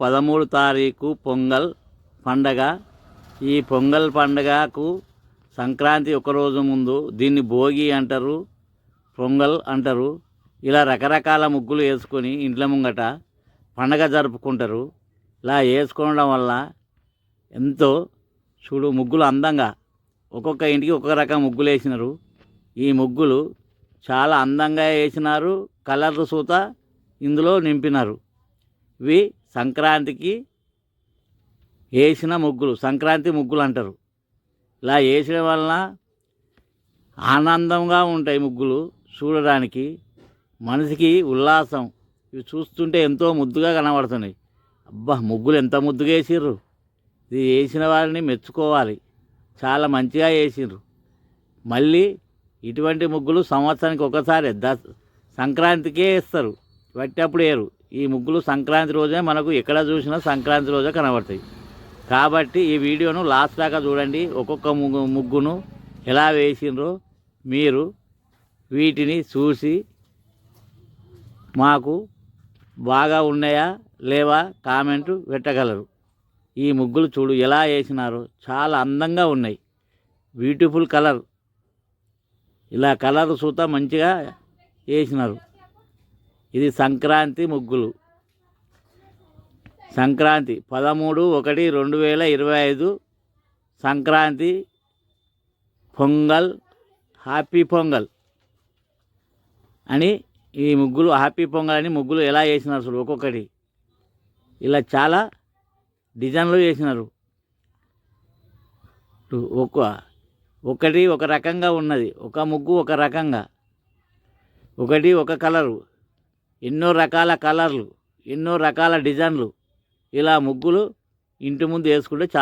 పదమూడు తారీఖు పొంగల్ పండగ. ఈ పొంగల్ పండగకు సంక్రాంతి ఒక రోజు ముందు దీన్ని భోగి అంటారు పొంగల్ అంటారు. ఇలా రకరకాల ముగ్గులు వేసుకొని ఇంట్ల ముంగట పండగ జరుపుకుంటారు. ఇలా వేసుకోవడం వల్ల ఎంతో చూడు ముగ్గులు అందంగా ఒక్కొక్క ఇంటికి ఒక్కొక్క రకం ముగ్గులు వేసినారు. ఈ ముగ్గులు చాలా అందంగా వేసినారు కలర్లు సూత ఇందులో నింపినారు. ఇవి సంక్రాంతికి వేసిన ముగ్గులు సంక్రాంతి ముగ్గులు అంటారు. ఇలా వేసిన వలన ఆనందంగా ఉంటాయి ముగ్గులు చూడడానికి. మనసుకి ఉల్లాసం. ఇవి చూస్తుంటే ఎంతో ముద్దుగా కనబడుతున్నాయి. అబ్బా ముగ్గులు ఎంత ముద్దుగా వేసిర్రు ఇది వేసిన వారిని మెచ్చుకోవాలి. చాలా మంచిగా వేసిర్రు మళ్ళీ ఇటువంటి ముగ్గులు సంవత్సరానికి ఒకసారి ద సంక్రాంతికే వేస్తారు పట్టేప్పుడు వేరు ఈ ముగ్గులు సంక్రాంతి రోజే మనకు ఎక్కడ చూసినా సంక్రాంతి రోజే కనబడతాయి. కాబట్టి ఈ వీడియోను లాస్ట్ దాకా చూడండి. ఒక్కొక్క ముగ్గు ముగ్గును ఎలా వేసిండ్రో మీరు వీటిని చూసి మాకు బాగా ఉన్నాయా లేవా కామెంట్ పెట్టగలరు. ఈ ముగ్గులు చూడు ఎలా వేసినారో. చాలా అందంగా ఉన్నాయి. Beautiful colour. ఇలా కలర్ సూత మంచిగా వేసినారు. ఇది సంక్రాంతి ముగ్గులు. సంక్రాంతి పదమూడు ఒకటి రెండు వేల ఇరవై ఐదు. సంక్రాంతి పొంగల్ హ్యాపీ పొంగల్ అని ఈ ముగ్గులు హ్యాపీ పొంగల్ అని ముగ్గులు ఎలా వేసినారు అసలు ఒక్కొక్కటి. ఇలా చాలా డిజైన్లు వేసినారు. టు- ఒకటి ఒక రకంగా ఉన్నది. ఒక ముగ్గు ఒక రకంగా. ఒకటి ఒక కలరు. ఎన్నో రకాల కలర్లు ఎన్నో రకాల డిజైన్లు. ఇలా ముగ్గులు ఇంటి ముందు వేసుకుంటే చాలా